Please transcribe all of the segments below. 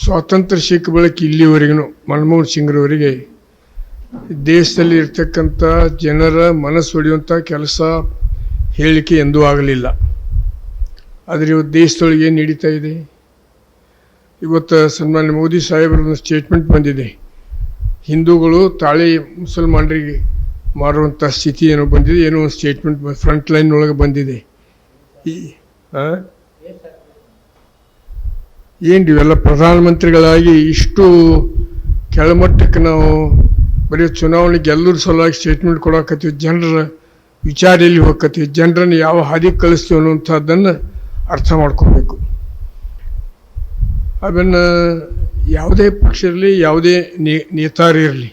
ಸ್ವಾತಂತ್ರ್ಯ ಸಿಕ್ಕ ಬಳಿಕ ಇಲ್ಲಿವರೆಗೂ ಮನಮೋಹನ್ ಸಿಂಗ್ರವರಿಗೆ ದೇಶದಲ್ಲಿ ಇರ್ತಕ್ಕಂಥ ಜನರ ಮನಸ್ಸು ಹೊಡೆಯುವಂಥ ಕೆಲಸ ಹೇಳಿಕೆ ಎಂದೂ ಆಗಲಿಲ್ಲ. ಆದರೆ ಇವತ್ತು ದೇಶದೊಳಗೆ ಏನು ನಡೀತಾ ಇದೆ? ಇವತ್ತು ಸನ್ಮಾನ್ಯ ಮೋದಿ ಸಾಹೇಬರ ಸ್ಟೇಟ್ಮೆಂಟ್ ಬಂದಿದೆ. ಹಿಂದೂಗಳು ತಾಳಿ ಮುಸಲ್ಮಾನರಿಗೆ ಮಾರುವಂಥ ಸ್ಥಿತಿ ಏನೋ ಬಂದಿದೆ, ಏನೋ ಒಂದು ಸ್ಟೇಟ್ಮೆಂಟ್ ಫ್ರಂಟ್ ಲೈನ್ ಒಳಗೆ ಬಂದಿದೆ. ಈ, ಆ? ಏನು ಇವೆಲ್ಲ ಪ್ರಧಾನಮಂತ್ರಿಗಳಾಗಿ ಇಷ್ಟು ಕೆಳಮಟ್ಟಕ್ಕೆ ನಾವು ಬರೀ ಚುನಾವಣೆ ಗೆಲ್ಲರ ಸಲುವಾಗಿ ಸ್ಟೇಟ್ಮೆಂಟ್ ಕೊಡಕತ್ತೀವಿ, ಜನರ ವಿಚಾರ ಎಲ್ಲಿ ಹೋಗ್ಕತ್ತಿವಿ, ಜನರನ್ನು ಯಾವ ಹಾದಿಗೆ ಕಳಿಸ್ತೀವಿ ಅನ್ನುವಂಥದ್ದನ್ನು ಅರ್ಥ ಮಾಡ್ಕೋಬೇಕು. ಅದನ್ನು ಯಾವುದೇ ಪಕ್ಷ ಇರಲಿ, ಯಾವುದೇ ನೇ, ನೇತಾರ ಇರಲಿ,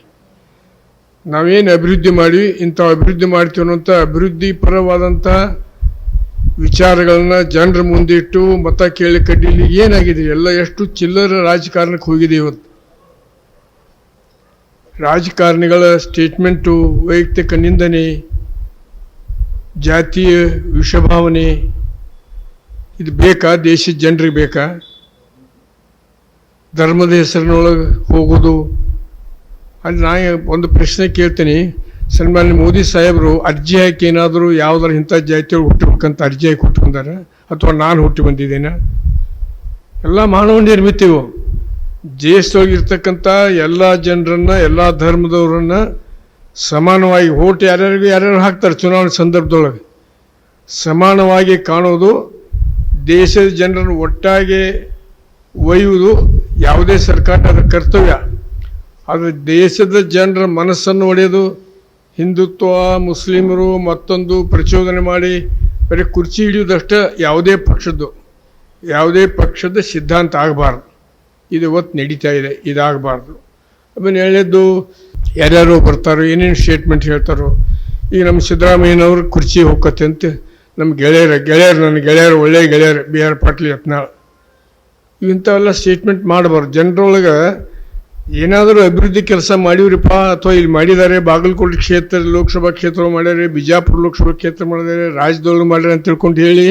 ನಾವೇನು ಅಭಿವೃದ್ಧಿ ಮಾಡಿ ಇಂಥ ಅಭಿವೃದ್ಧಿ ಮಾಡ್ತೀವಿ ಅನ್ನೋಂಥ ಅಭಿವೃದ್ಧಿ ಪರವಾದಂಥ ವಿಚಾರಗಳನ್ನ ಜನರ ಮುಂದಿಟ್ಟು ಮತ ಕೇಳಿ ಕಡ್ಡಿಲಿ ಏನಾಗಿದೆ? ಎಲ್ಲ ಎಷ್ಟು ಚಿಲ್ಲರ ರಾಜಕಾರಣಕ್ಕೆ ಹೋಗಿದೆ ಇವತ್ತು? ರಾಜಕಾರಣಿಗಳ ಸ್ಟೇಟ್ಮೆಂಟು ವೈಯಕ್ತಿಕ ನಿಂದನೆ, ಜಾತಿಯ ವಿಷಭಾವನೆ, ಇದು ಬೇಕಾ? ದೇಶದ ಜನರಿಗೆ ಬೇಕಾ? ಧರ್ಮದ ಹೆಸರಿನೊಳಗೆ ಹೋಗೋದು? ಅಲ್ಲಿ ನಾ ಒಂದು ಪ್ರಶ್ನೆ ಕೇಳ್ತೀನಿ. ಸನ್ಮಾನ್ಯ ಮೋದಿ ಸಾಹೇಬರು ಅರ್ಜಿ ಹಾಕಿ ಏನಾದರೂ ಯಾವ್ದಾರು ಇಂಥ ಜಾತಿಯೊಳಗೆ ಹುಟ್ಟಬೇಕಂತ ಅರ್ಜಿ ಹಾಕಿ ಹುಟ್ಕೊಂಡಾರೆ ಅಥವಾ ನಾನು ಹುಟ್ಟಿ ಬಂದಿದ್ದೇನೆ? ಎಲ್ಲ ಮಾನವ ನಿರ್ಮಿತಿವು ದೇಶದೊಳಗೆ ಇರ್ತಕ್ಕಂಥ ಎಲ್ಲ ಜನರನ್ನು, ಎಲ್ಲ ಧರ್ಮದವರನ್ನ ಸಮಾನವಾಗಿ ಓಟ್ ಯಾರ್ಯಾರಿಗೂ ಯಾರ್ಯಾರು ಹಾಕ್ತಾರೆ ಚುನಾವಣೆ ಸಂದರ್ಭದೊಳಗೆ. ಸಮಾನವಾಗಿ ಕಾಣೋದು, ದೇಶದ ಜನರನ್ನು ಒಟ್ಟಾಗಿ ಒಯ್ಯುವುದು ಯಾವುದೇ ಸರ್ಕಾರದ ಕರ್ತವ್ಯ. ಆದರೆ ದೇಶದ ಜನರ ಮನಸ್ಸನ್ನು ಒಡೆಯೋದು ಹಿಂದುತ್ವ, ಮುಸ್ಲಿಮರು ಮತ್ತೊಂದು ಪ್ರಚೋದನೆ ಮಾಡಿ, ಬರೀ ಕುರ್ಚಿ ಹಿಡಿಯೋದಷ್ಟೇ ಯಾವುದೇ ಪಕ್ಷದ್ದು, ಯಾವುದೇ ಪಕ್ಷದ ಸಿದ್ಧಾಂತ ಆಗಬಾರ್ದು. ಇದು ಇವತ್ತು ನಡೀತಾ ಇದೆ, ಇದಾಗಬಾರ್ದು. ಆಮೇಲೆ ಹೇಳಿದ್ದು, ಯಾರ್ಯಾರು ಬರ್ತಾರೋ, ಏನೇನು ಸ್ಟೇಟ್ಮೆಂಟ್ ಹೇಳ್ತಾರೋ, ಈಗ ನಮ್ಮ ಸಿದ್ದರಾಮಯ್ಯನವ್ರು ಕುರ್ಚಿ ಹೋಗತ್ತೆ ಅಂತ ನಮ್ಮ ಗೆಳೆಯರ, ಗೆಳೆಯರು, ನನ್ನ ಗೆಳೆಯರು, ಒಳ್ಳೆಯ ಗೆಳೆಯರು, ಬಿ ಆರ್ ಪಾಟೀಲ್ ಯತ್ನಾಳ್. ಇಂಥವೆಲ್ಲ ಸ್ಟೇಟ್ಮೆಂಟ್ ಮಾಡಬಾರ್ದು. ಜನರೊಳಗೆ ಏನಾದರೂ ಅಭಿವೃದ್ಧಿ ಕೆಲಸ ಮಾಡಿವ್ರಿಪ್ಪ ಅಥವಾ ಇಲ್ಲಿ ಮಾಡಿದ್ದಾರೆ ಬಾಗಲಕೋಟೆ ಕ್ಷೇತ್ರ, ಲೋಕಸಭಾ ಕ್ಷೇತ್ರ ಮಾಡ್ಯಾರೆ, ಬಿಜಾಪುರ ಲೋಕಸಭಾ ಕ್ಷೇತ್ರ ಮಾಡಿದ್ದಾರೆ ರಾಜ್ಯದೊಳಗೆ ಮಾಡ್ಯಾರ ಅಂತ ತಿಳ್ಕೊಂಡು ಹೇಳಿ,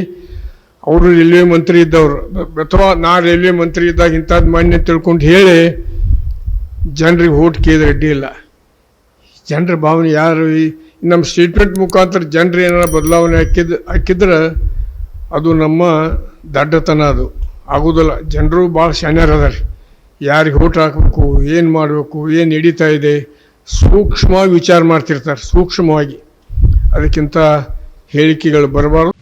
ಅವರು ರೈಲ್ವೆ ಮಂತ್ರಿ ಇದ್ದವರು. ಅಥವಾ ನಾ ರೈಲ್ವೆ ಮಂತ್ರಿ ಇದ್ದಾಗ ಇಂಥದ್ದು ಮಾಡಿ ಅಂತ ತಿಳ್ಕೊಂಡು ಹೇಳಿ, ಜನರಿಗೆ ಓಟ್ ಕೇಳಿದ್ರೆ ಅಡ್ಡಿ ಇಲ್ಲ. ಜನರ ಭಾವನೆ ಯಾರು? ನಮ್ಮ ಸ್ಟೇಟ್ಮೆಂಟ್ ಮುಖಾಂತರ ಜನರು ಏನಾರ ಬದಲಾವಣೆ ಹಾಕಿದ್, ಹಾಕಿದ್ರೆ ಅದು ನಮ್ಮ ದಡ್ಡತನ ಅದು. ಆಗೋದಿಲ್ಲ. ಜನರು ಭಾಳ ಶಾಣ್ಯರು ಅದಾರೆ. ಯಾರಿಗೆ ಓಟ್ ಹಾಕಬೇಕು, ಏನು ಮಾಡಬೇಕು, ಏನು ನಡೀತಾ ಇದೆ, ಸೂಕ್ಷ್ಮವಾಗಿ ವಿಚಾರ ಮಾಡ್ತಿರ್ತಾರೆ, ಸೂಕ್ಷ್ಮವಾಗಿ. ಅದಕ್ಕಿಂತ ಹೇಳಿಕೆಗಳು ಬರಬಾರ್ದು.